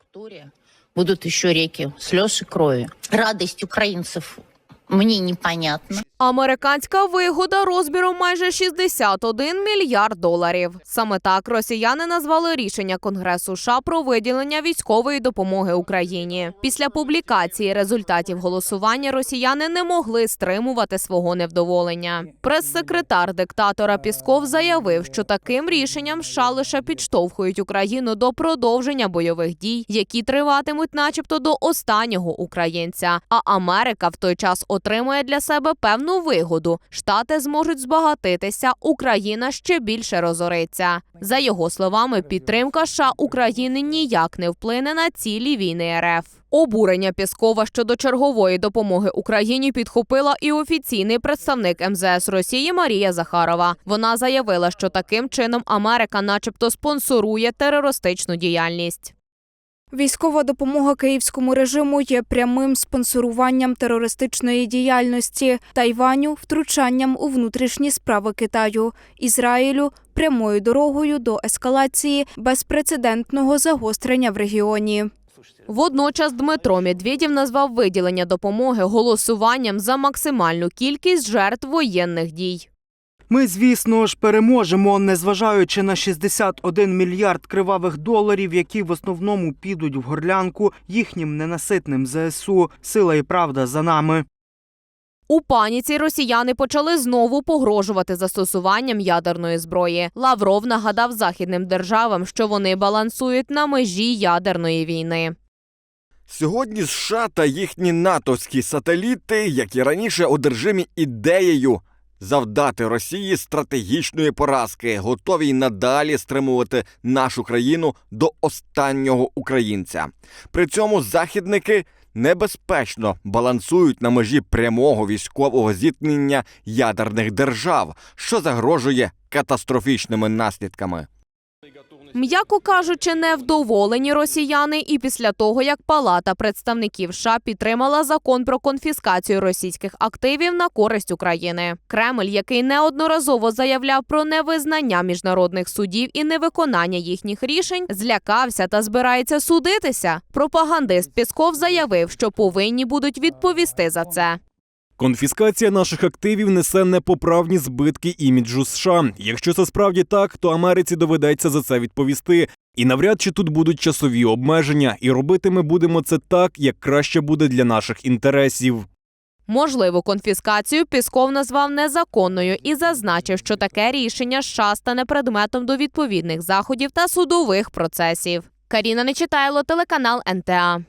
структуре будут еще реки слез и крови. Радость украинцев мне непонятна. Американська вигода розміром майже 61 мільярд доларів. Саме так росіяни назвали рішення Конгресу США про виділення військової допомоги Україні. Після публікації результатів голосування росіяни не могли стримувати свого невдоволення. Прес-секретар диктатора Пісков заявив, що таким рішенням США лише підштовхують Україну до продовження бойових дій, які триватимуть, начебто, до останнього українця. А Америка в той час отримує для себе певну вигоду. Штати зможуть збагатитися, Україна ще більше розориться. За його словами, підтримка США України ніяк не вплине на цілі війни РФ. Обурення Піскова щодо чергової допомоги Україні підхопила і офіційний представник МЗС Росії Марія Захарова. Вона заявила, що таким чином Америка, начебто, спонсорує терористичну діяльність. Військова допомога київському режиму є прямим спонсоруванням терористичної діяльності Тайваню, втручанням у внутрішні справи Китаю, Ізраїлю, прямою дорогою до ескалації безпрецедентного загострення в регіоні. Водночас Дмитро Медведєв назвав виділення допомоги голосуванням за максимальну кількість жертв воєнних дій. Ми, звісно ж, переможемо, незважаючи на 61 мільярд кривавих доларів, які в основному підуть в горлянку їхнім ненаситним ЗСУ. Сила і правда за нами. У паніці росіяни почали знову погрожувати застосуванням ядерної зброї. Лавров нагадав західним державам, що вони балансують на межі ядерної війни. Сьогодні США та їхні натовські сателіти, як і раніше, одержимі ідеєю завдати Росії стратегічної поразки, готові й надалі стримувати нашу країну до останнього українця. При цьому західники небезпечно балансують на межі прямого військового зіткнення ядерних держав, що загрожує катастрофічними наслідками. М'яко кажучи, невдоволені росіяни і після того, як Палата представників США підтримала закон про конфіскацію російських активів на користь України. Кремль, який неодноразово заявляв про невизнання міжнародних судів і невиконання їхніх рішень, злякався та збирається судитися. Пропагандист Пісков заявив, що повинні будуть відповісти за це. Конфіскація наших активів несе непоправні збитки іміджу США. Якщо це справді так, то Америці доведеться за це відповісти. І навряд чи тут будуть часові обмеження, і робити ми будемо це так, як краще буде для наших інтересів. Можливу конфіскацію Пісков назвав незаконною і зазначив, що таке рішення США стане предметом до відповідних заходів та судових процесів. Каріна Нечитайло, телеканал НТА.